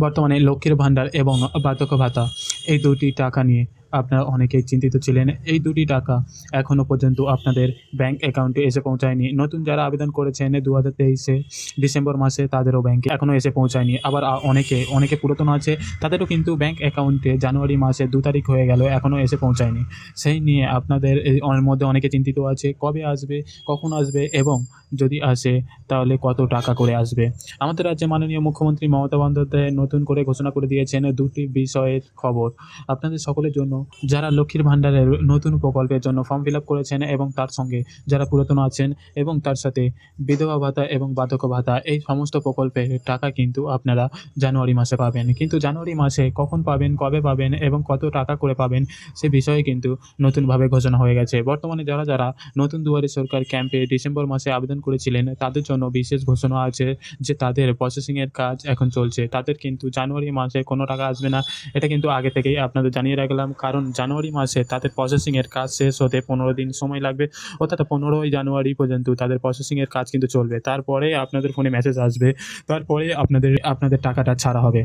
বর্তমানে লক্ষ্মীর ভাণ্ডার এবং বার্ধক্য ভাতা এই দুটি টাকা নিয়ে আপনারা অনেকেই চিন্তিত ছিলেন। এই দুটি টাকা এখনও পর্যন্ত আপনাদের ব্যাংক অ্যাকাউন্টে এসে পৌঁছায়নি। নতুন যারা আবেদন করেছেন দু হাজার তেইশে ডিসেম্বর মাসে তাদেরও ব্যাংকে এখনও এসে পৌঁছায়নি। আবার অনেকে অনেকে পুরাতন আছে, তাদেরও কিন্তু ব্যাংক অ্যাকাউন্টে জানুয়ারি মাসে দু তারিখ হয়ে গেল এখনও এসে পৌঁছায়নি। সেই নিয়ে আপনাদের অনের মধ্যে অনেকে চিন্তিত আছে, কবে আসবে, কখন আসবে, এবং যদি আসে, তাহলে কত টাকা করে আসবে? আমাদের রাজ্যে মাননীয় মুখ্যমন্ত্রী মমতা বন্দ্যোপাধ্যায় নতুন করে ঘোষণা করে দিয়েছেন দুটি বিষয়ের খবর। আপনাদের সকলের জন্য যারা লক্ষ্মীর ভাণ্ডারের নতুন প্রকল্পের জন্য ফর্ম ফিল আপ করেছেন এবং তার সঙ্গে যারা পুরাতন আছেন এবং তার সাথে বিধবা ভাতা এবং বার্ধক্য ভাতা, এই সমস্ত প্রকল্পের টাকা কিন্তু আপনারা জানুয়ারি মাসে পাবেন। কিন্তু জানুয়ারি মাসে কখন পাবেন, কবে পাবেন এবং কত টাকা করে পাবেন, সে বিষয়ে কিন্তু নতুনভাবে ঘোষণা হয়ে গেছে। বর্তমানে যারা যারা নতুন দুয়ারে সরকার ক্যাম্পে ডিসেম্বর মাসে আবেদন করেছিলেন, তাদের জন্য বিশেষ ঘোষণা আছে যে তাদের প্রসেসিংয়ের কাজ এখন চলছে। তাদের কিন্তু জানুয়ারি মাসে কোনো টাকা আসবে না। এটা কিন্তু আগে থেকেই আপনাদের জানিয়ে রাখলাম, কারণ জানুয়ারি মাসে তাদের প্রসেসিংয়ের কাজ শেষ হতে পনেরো দিন সময় লাগবে। অর্থাৎ পনেরোই জানুয়ারি পর্যন্ত তাদের প্রসেসিংয়ের কাজ কিন্তু চলবে। তারপরে আপনাদের ফোনে মেসেজ আসবে। তারপরে আপনাদের আপনাদের টাকাটা ছাড়া হবে।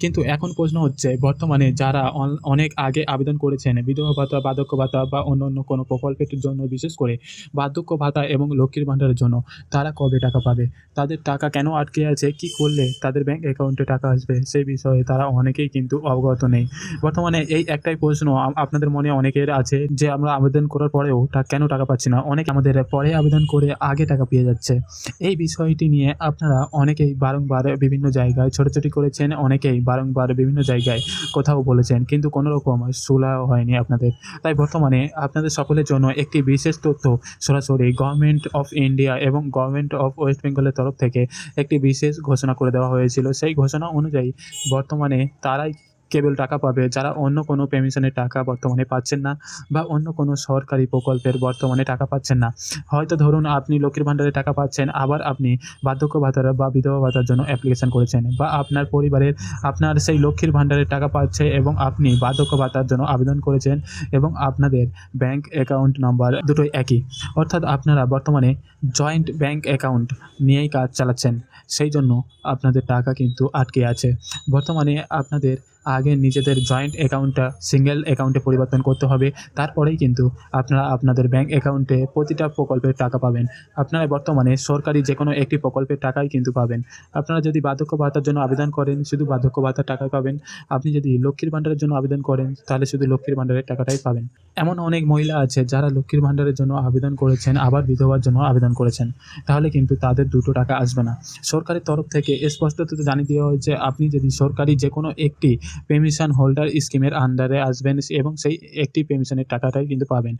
কিন্তু এখন প্রশ্ন হচ্ছে, বর্তমানে যারা অন- অনেক আগে আবেদন করেছেন, বিধবা ভাতা, বার্ধক্য ভাতা বা অন্য অন্য কোনো প্রকল্পের জন্য, বিশেষ করে বার্ধক্য ভাতা এবং লক্ষ্মীর ভাণ্ডারের জন্য, তারা কবে টাকা পাবে? তাদের টাকা কেন আটকে আছে? কি করলে তাদের ব্যাংক অ্যাকাউন্টে টাকা আসবে? সেই বিষয়ে তারা অনেকেই কিন্তু অবগত নেই। বর্তমানে এই একটাই প্রশ্ন আপনাদের মনে অনেকের আছে যে, আমরা আবেদন করার পরেও কেন টাকা পাচ্ছি না? অনেক আমাদের পরে আবেদন করে আগে টাকা পেয়ে যাচ্ছে। এই বিষয়টি নিয়ে আপনারা অনেকেই বারংবার বিভিন্ন জায়গায় ছোটাছুটি করেছেন, অনেকেই বারংবার বিভিন্ন জায়গায় কোথাও বলেছেন, কিন্তু কোনো রকম সুলাও হয়নি আপনাদের। তাই বর্তমানে আপনাদের সকলের জন্য একটি বিশেষ তথ্য, সরাসরি গভর্নমেন্ট অফ ইন্ডিয়া এবং গভর্নমেন্ট অফ ওয়েস্ট বেঙ্গলের তরফ থেকে একটি বিশেষ ঘোষণা করে দেওয়া হয়েছিল। সেই ঘোষণা অনুযায়ী বর্তমানে তারাই কেবল টাকা পাবে। যারা অন্য কোনো পেনশনের টাকা বর্তমানে পাচ্ছেন না বা অন্য কোনো সরকারি প্রকল্পের বর্তমানে টাকা পাচ্ছেন না, হয়তো ধরুন আপনি লক্ষ্মীর ভাণ্ডারে টাকা পাচ্ছেন, আবার আপনি বার্ধক্য ভাতার বা বিধবা ভাতার জন্য অ্যাপ্লিকেশন করেছেন বা আপনার পরিবারের, আপনার সেই লক্ষ্মীর ভাণ্ডারের টাকা পাচ্ছে এবং আপনি বার্ধক্য ভাতার জন্য আবেদন করেছেন এবং আপনাদের ব্যাংক অ্যাকাউন্ট নাম্বার দুটোই একই। অর্থাৎ আপনারা বর্তমানে জয়েন্ট ব্যাংক অ্যাকাউন্ট নিয়েই কাজ চালাচ্ছেন, সেই জন্য আপনাদের টাকা কিন্তু আটকে আছে। বর্তমানে আপনাদের আগে নিজেদের জয়েন্ট অ্যাকাউন্টটা সিঙ্গেল অ্যাকাউন্টে পরিবর্তন করতে হবে। তারপরেই কিন্তু আপনারা আপনাদের ব্যাংক অ্যাকাউন্টে প্রতিটা প্রকল্পের টাকা পাবেন। আপনারা বর্তমানে সরকারি যে কোনো একটি প্রকল্পের টাকাই কিন্তু পাবেন। আপনারা যদি বার্ধক্য ভাতার জন্য আবেদন করেন, শুধু বার্ধক্য ভাতার টাকা পাবেন। আপনি যদি লক্ষ্মীর ভাণ্ডারের জন্য আবেদন করেন, তাহলে শুধু লক্ষ্মীর ভাণ্ডারের টাকাটাই পাবেন। এমন অনেক মহিলা আছে যারা লক্ষ্মীর ভাণ্ডারের জন্য আবেদন করেছেন, আবার বিধবার জন্য আবেদন করেছেন। তাহলে কিন্তু তাদের দুটো টাকা আসবে না। সরকারের তরফ থেকে স্পষ্টত জানিয়ে দেওয়া হয়েছে, আপনি যদি সরকারি যে কোনো একটি পেনশন হোল্ডার স্কিমের আন্ডারে আসবেন এবং সেই একটি পেমিশনের টাকাটাই কিন্তু পাবেন।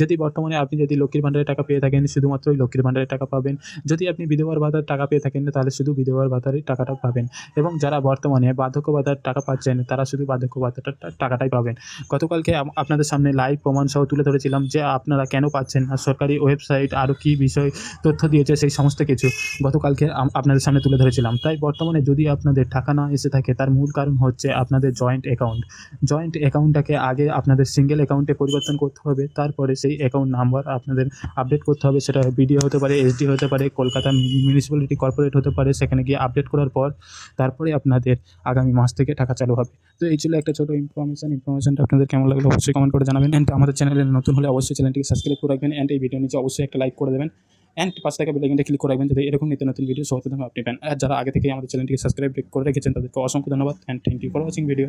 যদি বর্তমানে আপনি যদি লক্ষ্মীর ভাণ্ডারের টাকা পেয়ে থাকেন শুধুমাত্রই লক্ষ্মীর ভাণ্ডারের টাকা পাবেন। যদি আপনি বিধবার ভাতার টাকা পেয়ে থাকেন, তাহলে শুধু বিধবার ভাতারই টাকাটা পাবেন। এবং যারা বর্তমানে বার্ধক্য ভাতার টাকা পাচ্ছেন, তারা শুধু বার্ধক্য ভাতার টাকাটাই পাবেন। গতকালকে আপনাদের সামনে লাইভ প্রমাণ সহ তুলে ধরেছিলাম যে আপনারা কেন পাচ্ছেন না? সরকারি ওয়েবসাইট আরও কী বিষয় তথ্য দিয়েছে, সেই সমস্ত কিছু গতকালকে আপনাদের সামনে তুলে ধরেছিলাম। তাই বর্তমানে যদি আপনাদের টাকা না এসে থাকে, তার মূল কারণ হচ্ছে আপনাদের জয়েন্ট অ্যাকাউন্ট জয়েন্ট অ্যাকাউন্টটাকে আগে আপনাদের সিঙ্গেল অ্যাকাউন্টে পরিবর্তন করতে হবে, তারপরে সেই অ্যাকাউন্ট নাম্বার আপনাদের আপডেট করতে হবে। সেটা বিডিও হতে পারে এসডি হতে পারে, কলকাতা মিউনিসিপ্যালিটি কর্পোরেট হতে পারে, সেখানে গিয়ে আপডেট করার পর তারপরে আপনাদের আগামী মাস থেকে টাকা চালু হবে। তো এই ছিল একটা ছোটো ইনফরমেশন ইনফরমেশনটা আপনাদের কেমন লাগল অবশ্যই কমেন্ট করে জানাবেন। অ্যান্ড আমাদের চ্যানেলে নতুন হলে অবশ্যই চ্যানেলটিকে সাবস্ক্রাইব করে রাখবেন। অ্যান্ড এই ভিডিও নিচে অবশ্যই একটা লাইক করে দেবেন। অ্যান্ড পাঁচ টাকা বেলাইকনটা ক্লিক রাখবেন যাতে এরকম নিত্য নতুন ভিডিও সহজে আপনি পান। আর যারা আগে থেকে আমাদের চ্যানেলটিকে সাবস্ক্রাইব করে রেখেছেন, তাদেরকে অসংখ্য ধন্যবাদ। And thank you for watching video